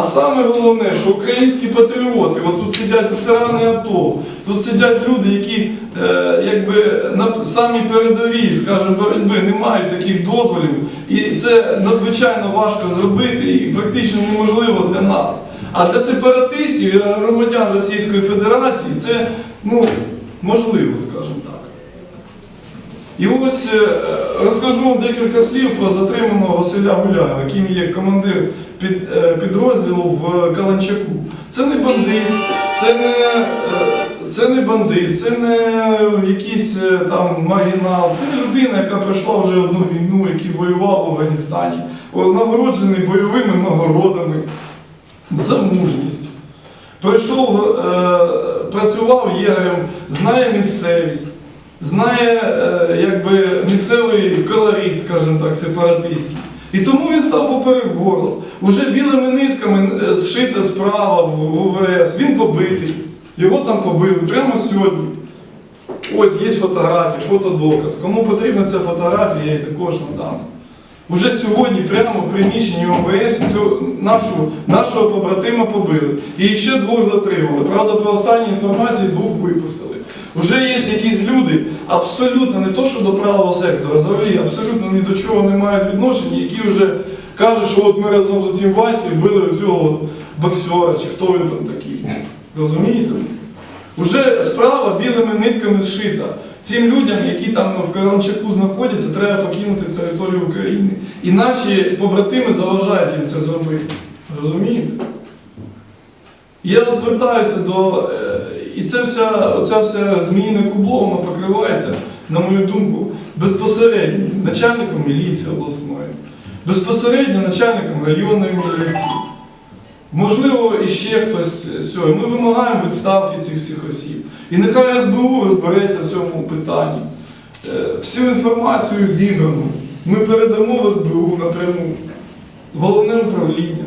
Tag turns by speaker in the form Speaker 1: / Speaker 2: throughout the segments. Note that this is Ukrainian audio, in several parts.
Speaker 1: А саме головне, що українські патріоти, от тут сидять ветерани АТО, тут сидять люди, які е, якби на самій передовій, скажімо, боротьби не мають таких дозволів, і це надзвичайно важко зробити і практично неможливо для нас. А для сепаратистів громадян Російської Федерації це ну, можливо, скажімо так. І ось е, розкажу вам декілька слів про затриманого Василя Гуляєва, яким є командир під, е, підрозділу в Каланчаку. Це не бандит, це не, е, це не бандит, це не якийсь там маргінал, це людина, яка пройшла вже одну війну, який воював в Афганістані, нагороджений бойовими нагородами за мужність. Пройшов, е, працював єгерем, знає місцевість, знає е, якби, місцевий колорит, скажімо так, сепаратистський. І тому він став поперек горла. Уже білими нитками е, зшита справа в УВС. Він побитий. Його там побили прямо сьогодні. Ось є фотографія, фотодоказ. Кому потрібна ця фотографія, я її також надам. Уже сьогодні, прямо в приміщенні ОМВС, цю нашу, нашого побратима побили. І ще двох затримали. Правда, по останній інформації двох випустили. Уже є якісь люди, абсолютно не то, що до правого сектора, взагалі абсолютно ні до чого не мають відношення, які вже кажуть, що от ми разом з цим Васею били цього боксера, чи хто він там такий. Розумієте? Уже справа білими нитками зшита. Цим людям, які там в Карамчаку знаходяться, треба покинути територію України. І наші побратими заважають їм це зробити. Розумієте? Я звертаюся до. е, І це вся, оця вся зміїна кубло, вона покривається, на мою думку, безпосередньо начальником міліції обласної, безпосередньо начальником районної міліції. Можливо, іще хтось з цього. Ми вимагаємо відставки цих всіх осіб. І нехай СБУ розбереться в цьому питанні. Е, Всю інформацію зібрану ми передамо в СБУ напряму головне управління.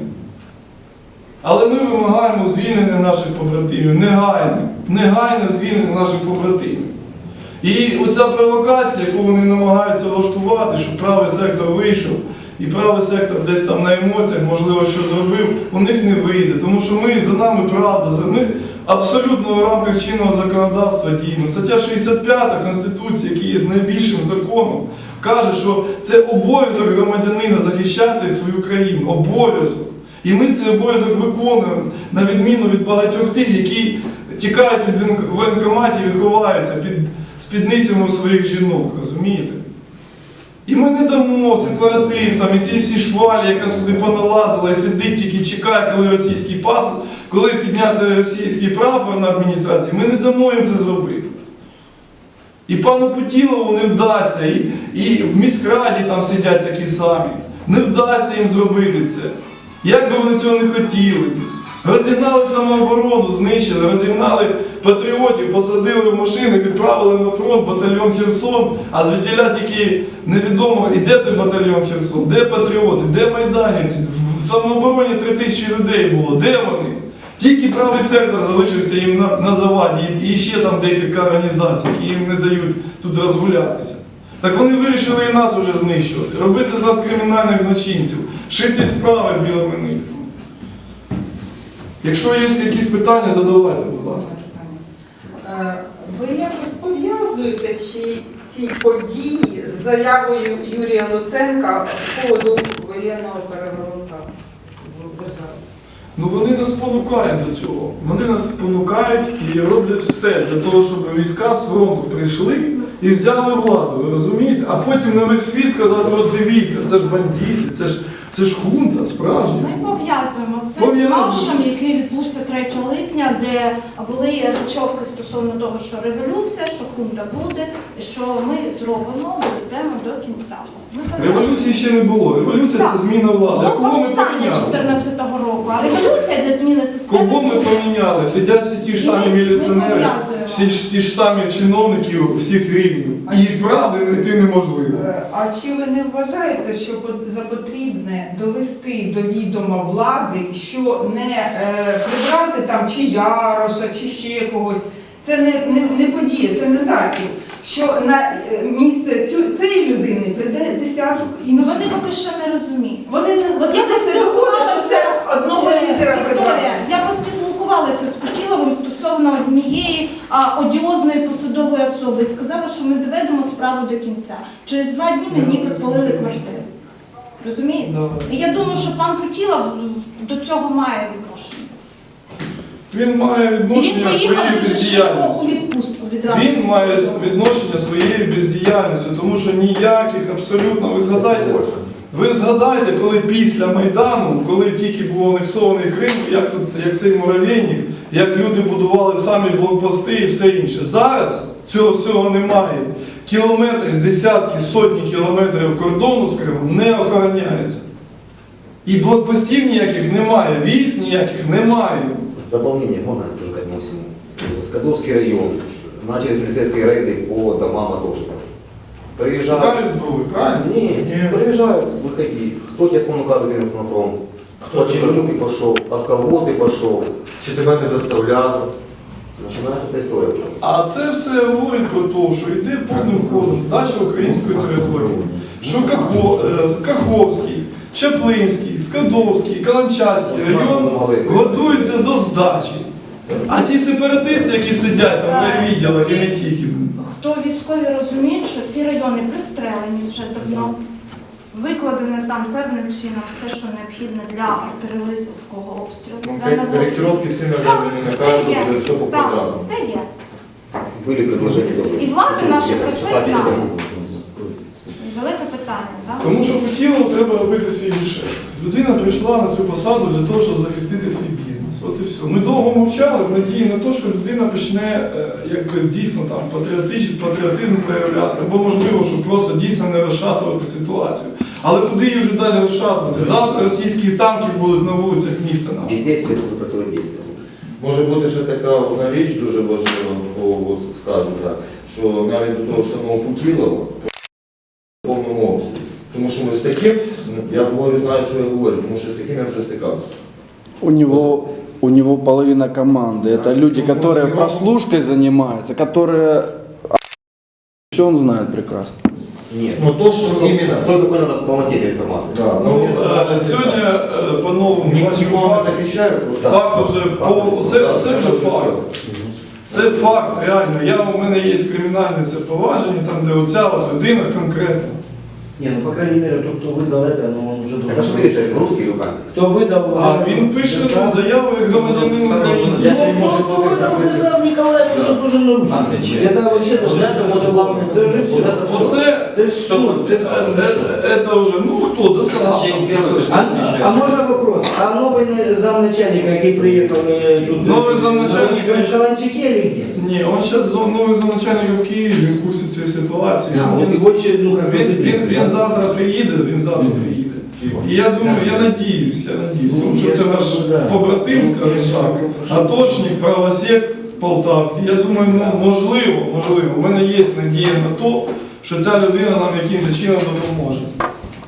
Speaker 1: Але ми вимагаємо звільнення наших побратимів, негайне, негайне звільнення наших побратимів. І оця провокація, яку вони намагаються влаштувати, щоб правий сектор вийшов, і правий сектор десь там на емоціях, можливо, що зробив, у них не вийде. Тому що ми за нами правда, за ми абсолютно в рамках чинного законодавства діємо. Стаття 65 Конституції, яка є найбільшим законом, каже, що це обов'язок громадянина захищати свою країну. Обов'язок. І ми цей обов'язок виконуємо, на відміну від багатьох тих, які тікають від воєн- воєнкоматів і ховаються під спідницями своїх жінок, розумієте? І ми не дамо сепаратистам і ці всі швалі, яка сюди поналазила і сидить тільки чекає, коли російський пас, коли підняти російський прапор на адміністрації, ми не дамо їм це зробити. І пану Путілову не вдасться, і, і в міськраді там сидять такі самі. Не вдасться їм зробити це. Як би вони цього не хотіли. Розігнали самооборону, знищили, розігнали патріотів, посадили в машини, відправили на фронт батальйон Херсон, а звідтіля тільки невідомо, і де той батальйон Херсон, де патріоти, де майданівці. В самообороні три тисячі людей було. Де вони? Тільки правий сектор залишився їм на, на заваді, і, ще там декілька організацій, які їм не дають тут розгулятися. Так вони вирішили і нас уже знищувати, робити з нас кримінальних злочинців, шити справи білими нитками. Якщо є якісь питання, задавайте, будь ласка.
Speaker 2: Е, Ви якось пов'язуєте чи ці події з заявою Юрія Луценка з поводу воєнного переворота в державі?
Speaker 1: Ну вони нас спонукають до цього. Вони нас спонукають і роблять все для того, щоб війська з фронту прийшли і взяли владу, ви розумієте? А потім на весь світ сказати, от дивіться, це ж бандити, це ж, це ж хунта справжня.
Speaker 3: Ми пов'язуємо це з маршем, який відбувся 3 липня, де були речовки стосовно того, що революція, що хунта буде, і що ми зробимо, доведемо до кінця. Ми пов'язуємо.
Speaker 1: Революції ще не було. Революція це зміна влади. А
Speaker 3: Було
Speaker 1: кого ми
Speaker 3: повстання
Speaker 1: поміняли?
Speaker 3: 14-го року, а революція для зміни системи.
Speaker 1: Кого ми поміняли? Сидять всі ті ж самі
Speaker 3: ми- ми
Speaker 1: міліціонери,
Speaker 3: пов'язуємо.
Speaker 1: Всі ж ті ж самі чиновники всіх рівнів. І правди знайти неможливо.
Speaker 2: Е, А чи ви не вважаєте, що пот- за потрібне довести до відома влади, що не е, прибрати там чи Яроша, чи ще когось? Це не, не, не подія, це не засіб. Що на е, місце цю, цієї людини прийде десяток
Speaker 3: Ну
Speaker 2: інших.
Speaker 3: вони поки що не розуміють.
Speaker 2: Вони не
Speaker 3: От я
Speaker 2: вони не доходять, що це одного
Speaker 3: Е,
Speaker 2: лідера
Speaker 3: Вікторія,
Speaker 2: прибрати.
Speaker 3: я поспілкувалася з Путіловим стосовно однієї а, одіозної посадової особи. Сказала, що ми доведемо справу до кінця. Через два дні мені підпалили квартиру. Розумієте? І я думаю, що пан Путілов до цього має відношення.
Speaker 1: Він має
Speaker 3: І він
Speaker 1: відношення своєю
Speaker 3: дуже швидко у
Speaker 1: бездіяльністю.
Speaker 3: відпустку відразу.
Speaker 1: Він має відношення своєю бездіяльністю, тому що ніяких абсолютно ви згадайте. Ви згадайте, коли після Майдану, коли тільки був анексований Крим, як тут, як цей муравейник, як люди будували самі блокпости і все інше. Зараз цього всього немає. Кілометри, десятки, сотні кілометрів кордону з Кримом не охороняється. І блокпостів ніяких немає, військ ніяких немає.
Speaker 4: В дополнение можно тоже к этому всему. Скадовский район. Начались полицейские рейды по домам атошников. Приезжают.
Speaker 1: Шукають зброю, правильно?
Speaker 4: Нет, приезжают, выходи. Кто тебе спонукал двинуться на фронт? Кто чему ты пошел? От кого ты пошел? Чи тебе не заставляли? Начинается эта история уже.
Speaker 1: А це все говорить про те, що йде повним ходом здача української території. Що Кахо, е, Каховський, Чаплинський, Скадовський, Каланчацький район готуються до здачі. А ті сепаратисти, які сидять там в райвідділах і не тільки.
Speaker 3: Хто військові розуміють, що ці райони пристрелені вже давно. Викладене там певним чином все, що необхідно для артилерійського обстрілу.
Speaker 5: Ну, корректировки
Speaker 3: Так,
Speaker 5: районами
Speaker 3: все
Speaker 5: кажут,
Speaker 3: є.
Speaker 5: уже все по
Speaker 3: Так, все є.
Speaker 4: Были предложения тоже.
Speaker 3: И влада наша
Speaker 4: Где-то
Speaker 3: процесс знала. Велике питання, так?
Speaker 1: Тому що Путілову треба робити свій бюджет. Людина прийшла на цю посаду для того, щоб захистити свій бізнес. От і все. Ми довго мовчали в надії на те, що людина почне е, якби дійсно там патріотизм, патріотизм проявляти, або можливо, щоб просто дійсно не розшатувати ситуацію. Але куди її вже далі розшатувати? Завтра російські танки будуть на вулицях міста нашого.
Speaker 4: Бездействие это уже противодействие.
Speaker 5: Може бути ще така одна річ дуже важлива, о, от скажімо так, що навіть до того ж самого Путілова в повному обсязі. Тому що ми з таким, я говорю, знаю, що я говорю, тому що з таким я вже стикався.
Speaker 6: У него, у него половина команды. Это люди, которые прослушкой занимаются, которые все он знает прекрасно.
Speaker 4: Нет.
Speaker 5: Ну то, що іменно.
Speaker 4: Кто такой надо полноте этой информации?
Speaker 5: Да,
Speaker 1: Ну,
Speaker 5: ну,
Speaker 1: е, сьогодні е, по-новому
Speaker 5: нікого
Speaker 1: факт.
Speaker 5: не захищаю.
Speaker 1: Факт уже по це, це вже факт. Це факт, реально. Я, у мене є кримінальне це провадження, там, де оця от людина конкретно.
Speaker 7: Не, ну по крайней мере, тот, кто выдал это, ну он уже
Speaker 4: Это
Speaker 7: должен...
Speaker 4: что милиция, русский или украинский?
Speaker 7: Кто выдал...
Speaker 1: А він пише тут заяву як громадянин України.
Speaker 7: Я не может кто выдал Писав Николаев, уже должен нарушить. Это вообще даже...
Speaker 4: Это может главный.
Speaker 7: Это уже все.
Speaker 1: Оце
Speaker 7: Это все.
Speaker 1: це вже, ну хто, достатньо.
Speaker 7: А, а можно вопрос? А новый на- замначальник, який приехал э, тут...
Speaker 1: Новый замначальник?
Speaker 7: Он в Шаланчике или где?
Speaker 1: Ні, він зараз новий замначальник в Києві, він в курсі цієї ситуації.
Speaker 7: А, вот
Speaker 1: Він,
Speaker 7: его еще, ну, как
Speaker 1: він,
Speaker 7: бы,
Speaker 1: він, він завтра приїде, він завтра приїде. І я думаю, я надіюсь, я надіюсь, тому що це наш побратим, скажімо так, аточник, правосек полтавський. Я думаю, ну, можливо, можливо, у мене є надія на те, що ця людина нам якимось чином допоможе.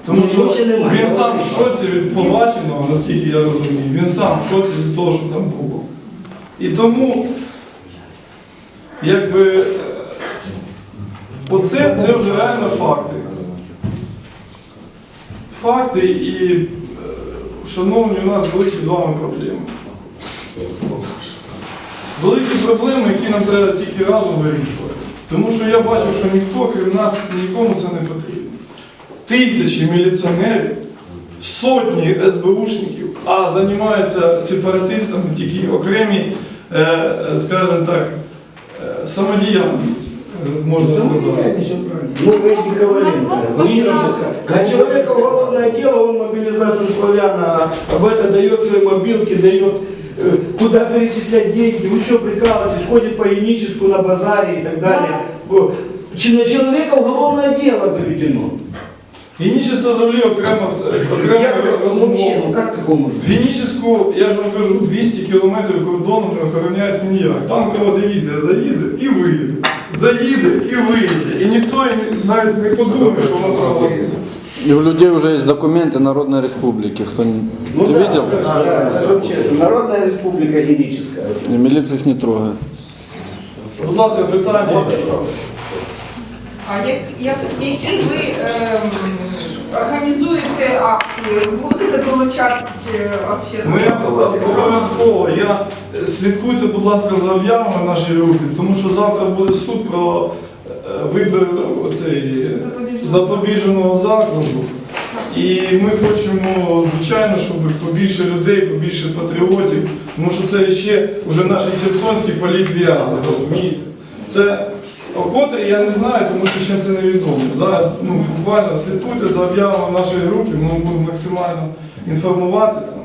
Speaker 1: Тому
Speaker 7: Ну,
Speaker 1: що
Speaker 7: ще немає.
Speaker 1: він сам в шоці від побаченого, наскільки я розумію, він сам в шоці від того, що там було. І тому, якби, е, оце це вже реально факти. Факти і, е, шановні, у нас великі з вами проблеми. Великі проблеми, які нам треба тільки разом вирішувати. Тому що я бачу, що ніхто, крім нас, нікому це не потрібно. Тисячі міліціонерів, сотні СБУшників, а займаються сепаратистами тільки окремі, е, е, скажімо так, е, самодіяльність, е, можна сказати.
Speaker 7: Ну, вы не говорили.
Speaker 3: Ну,
Speaker 7: Не
Speaker 3: ну,
Speaker 7: нужно. А человека уголовное дело, он мобилизацию славян, а об это дает свои мобилки, дает э, куда перечислять деньги. Вы что прикалываетесь, ходит по Еническу на базаре и так далее. О, чи- На человека уголовное дело заведено.
Speaker 1: І нічого взагалі окремо, окремо
Speaker 7: Я, вообще, ну
Speaker 1: розмова.
Speaker 7: как такое может
Speaker 1: В Генічеську, я ж вам кажу, 200 кілометрів кордону не охороняється ніяк. Танкова дивізія заїде і виїде. Заїде і виїде. І ніхто і навіть не подумає, що вона проводить.
Speaker 6: И у людей уже есть документы Народной Республики. Кто не... Ты видел?
Speaker 7: Ну Да, да, это вообще, что Народная республика Еническая.
Speaker 6: И милиция их не трогает.
Speaker 1: Будь ласка, питання.
Speaker 2: А як, як, які ви ем, організуєте акції, будете долучати е,
Speaker 1: Ми обов'язково. Я е, слідкуйте, будь ласка, за об'явами в нашій групі, тому що завтра буде суд про е, вибір оцей
Speaker 3: Запобіжного.
Speaker 1: запобіженого закладу. І ми хочемо, звичайно, щоб побільше людей, побільше патріотів, тому що це ще вже наші херсонські політв'язні, розумієте? Це окотре я не знаю, тому що ще це невідомо. Зараз ну, буквально слідкуйте за об'явами в нашій групі, ми будемо максимально інформувати. Там.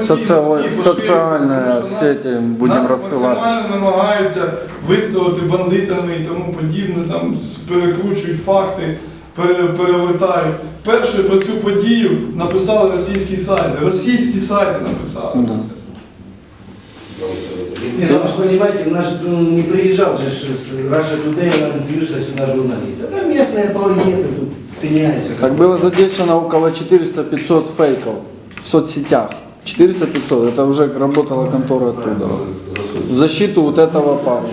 Speaker 1: Всі поширюйте, тому що нас-
Speaker 6: сети будем
Speaker 1: нас максимально намагаються виставити бандитами і тому подібне, там перекручують факти, пере- перевертають. Перше про цю подію написали російські сайти. Російські сайти написали. Про це.
Speaker 7: Не, ну, вы же понимаете, у нас ну, не приезжал же с Russia Today, Alan Фьюса сюда журналист. Это местные планеты тут тыняются.
Speaker 6: Так было задействовано около 400-500 фейков в соцсетях. 400-500, это уже работала контора оттуда. В защиту вот этого парня,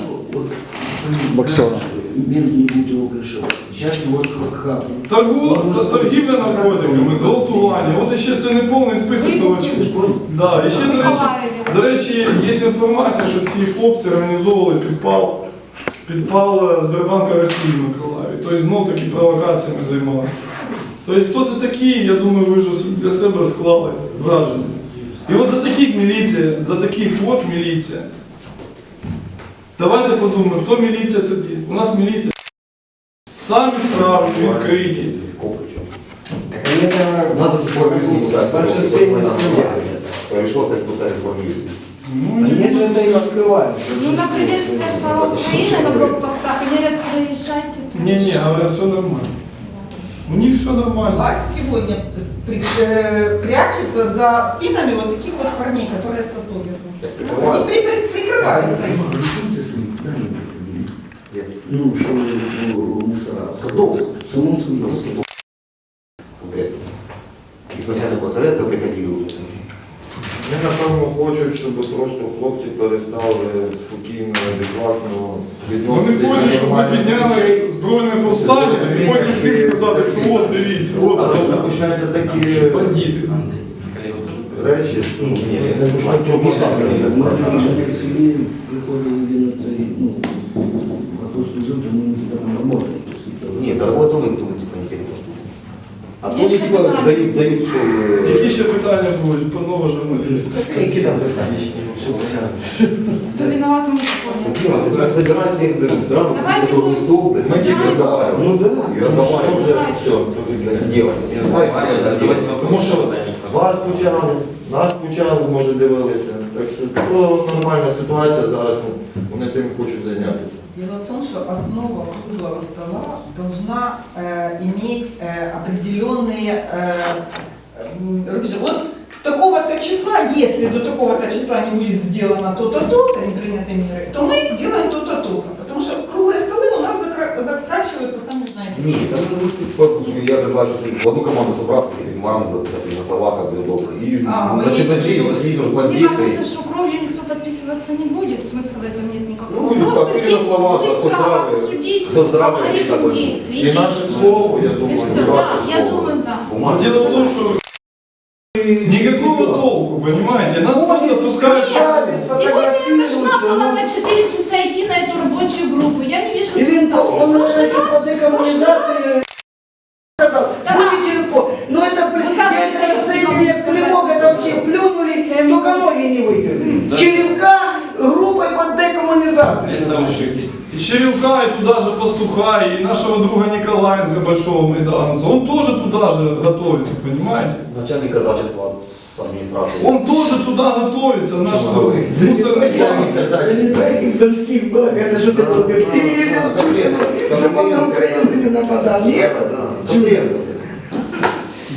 Speaker 6: боксера.
Speaker 7: Бенки не его крышевать. Сейчас вот как хап.
Speaker 1: Торгу, та- торгівля наркотиками, зґвалтування. От ще це не повний список того, чи- Да, і ще, до речі,
Speaker 3: Миколаєві.
Speaker 1: до речі, є інформація, що ці хлопці організовували підпал, підпал е, Сбербанка Росії в Миколаєві. Тобто знов таки провокаціями займалися. Тобто хто це такі, я думаю, ви вже для себе склали враження. І от за таких міліція, за таких от міліція. Давайте подумаємо, хто міліція тоді? У нас міліція. Самі справи відкриті.
Speaker 4: У нас до сих пор пускают.
Speaker 7: Большинство не
Speaker 4: милицию.
Speaker 1: Ну,
Speaker 7: Они же это и раскрывают.
Speaker 3: Ну, на приветствие слава Украины на блокпостах они говорят, приезжайте.
Speaker 1: Не-не, говорят, все нормально. У них все нормально.
Speaker 2: Власть сегодня э, прячется за спинами вот таких вот парней, которые сотрудничают. Они при- при- прикрываются.
Speaker 7: Ну, что мусора.
Speaker 4: Скотовск.
Speaker 7: В самом Скотовске.
Speaker 4: Конкретно. Их начальник совета приходили уже.
Speaker 5: Я напевно хочу, щоб просто хлопці перестали спокійно, адекватно
Speaker 1: відносити.
Speaker 5: Вони
Speaker 1: хочуть, щоб ми підняли збройне повстання і потім всім сказати, що от дивіться, от
Speaker 5: Але
Speaker 1: от,
Speaker 5: починаються такі
Speaker 1: бандити.
Speaker 5: речі, що
Speaker 4: Ні, ні,
Speaker 7: Я мы же приходили на цей, ну, вопрос служил, то мы туда там работали.
Speaker 4: Нет, да вот он, кто типа не хотел что. А то
Speaker 3: Есть
Speaker 4: они типа
Speaker 3: питання?
Speaker 4: дают, дают, что... э,
Speaker 1: Які ще питання будуть, панове журналісти?
Speaker 7: Какие там питания, все понятно.
Speaker 3: Кто виноват, мы не поняли.
Speaker 4: Дима, собирай- собирай всех, блин, здраво,
Speaker 3: Давайте
Speaker 4: за круглый
Speaker 3: мы
Speaker 4: стол, блин, мы
Speaker 3: собираемся.
Speaker 4: типа разговариваем.
Speaker 7: Ну да.
Speaker 4: И разговариваем уже,
Speaker 5: все,
Speaker 4: блядь, делать. Давай, делать.
Speaker 5: Тому що вас почали, нас почали, може дивилися. Так що то нормальна ситуація зараз, ну, вони тим хочуть зайнятися.
Speaker 2: Дело в том, что основа круглого стола должна э, иметь э, определенные э, м, рубежи. Вот такого-то числа, если до такого-то числа не будет сделано то-то, то-то, не приняты меры, то мы делаем то-то, то-то. Потому что круглые столы у нас закра- заканчиваются, сами
Speaker 4: Нет, там ну, вот, я предлагаю в одну команду собраться, или меморандум подписать на слова, как бы удобно. И
Speaker 2: А, вы
Speaker 4: значит,
Speaker 2: не-
Speaker 4: начали возьмите уже
Speaker 3: Мне кажется, что кровью никто подписываться не будет, смысла в этом нет никакого.
Speaker 4: Ну, или
Speaker 3: Просто
Speaker 4: так, или
Speaker 3: сесть
Speaker 4: слова, кто
Speaker 3: быстро
Speaker 4: здравый,
Speaker 3: обсудить
Speaker 4: кто здравый,
Speaker 3: алгоритм
Speaker 4: такой.
Speaker 3: действий.
Speaker 5: І наше слово, я
Speaker 3: И
Speaker 5: думаю,
Speaker 3: все,
Speaker 5: і
Speaker 3: да,
Speaker 5: ваше
Speaker 3: я
Speaker 5: слово.
Speaker 3: думаю, да.
Speaker 1: Но дело в том, что никакого толку, понимаете? Нас просто пускают
Speaker 3: Нет, Сегодня я должна была на 4 часа идти на эту рабочую группу. Я не вижу смысла.
Speaker 7: он
Speaker 3: Прошлый
Speaker 7: еще
Speaker 3: раз-
Speaker 7: по декоммунизации сказал,
Speaker 3: Да.
Speaker 7: будете легко. Но это,
Speaker 3: Вы
Speaker 7: пл-
Speaker 3: сами
Speaker 7: это
Speaker 3: хотели
Speaker 7: рассоединение
Speaker 3: сказать.
Speaker 7: плевок, это вообще плюнули, только ноги не вытерли. Черевка группой по декоммунизации.
Speaker 1: и Черевка, и туда же Пастуха, и нашего друга Николаенко, Большого Майданца. Он тоже туда же готовится, понимаете?
Speaker 4: Начальник казачества с Администрации.
Speaker 1: Он тоже туда готовится, мусорника.
Speaker 7: Это не трекинг донских благ, это что такое? Переедем Путину, чтобы он на Украину не нападал. Нет, член.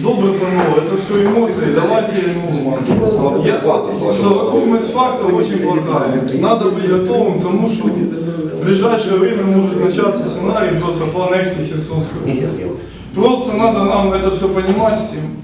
Speaker 1: Добре, панове, это все эмоции, давайте, ну, я, совокупность фактов очень плохая. Надо быть готовым к тому, что в ближайшее время может начаться сценарий просто по аннексии Херсонской области. Просто надо нам это все понимать всем.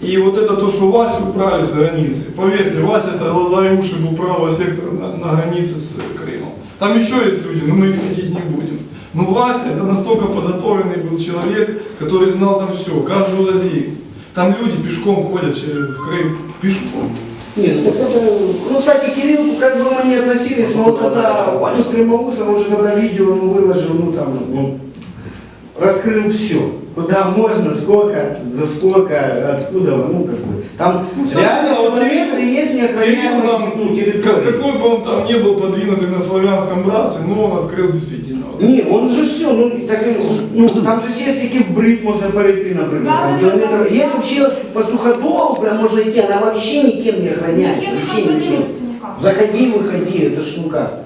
Speaker 1: И вот это то, что Васю убрали с границы. Поверьте, Вася это глаза и уши был правого сектора на, на границе с Крымом. Там еще есть люди, но мы их светить не будем. Ну Вася это настолько подготовленный был человек, который знал там все, каждую лазейку. Там люди пешком ходят через- в Крым, пешком.
Speaker 7: Нет, ну, так это, ну, кстати, Кириллку как бы мы не относились, но вот когда ну, Стремоусов уже когда видео ну, выложил, ну там, ну, раскрыл все. Куда можно, сколько, за сколько, откуда, ну как бы. Там
Speaker 1: Ну,
Speaker 7: реально
Speaker 1: равно,
Speaker 7: в километре есть неохраняемые
Speaker 1: Кирилл там,
Speaker 7: ну,
Speaker 1: Как-
Speaker 7: территории.
Speaker 1: какой бы он там не был подвинутый на славянском братстве, но он открыл действительно. вот.
Speaker 7: Не, он же все, ну, так, ну там же есть який вбрит можно перейти, например,
Speaker 3: Да,
Speaker 7: там,
Speaker 3: да, да,
Speaker 7: километр.
Speaker 3: да.
Speaker 7: Есть вообще по суходолу прям можно идти, она вообще никем не охраняется.
Speaker 3: Никем
Speaker 7: вообще никем. Заходи, выходи, это ж ну как.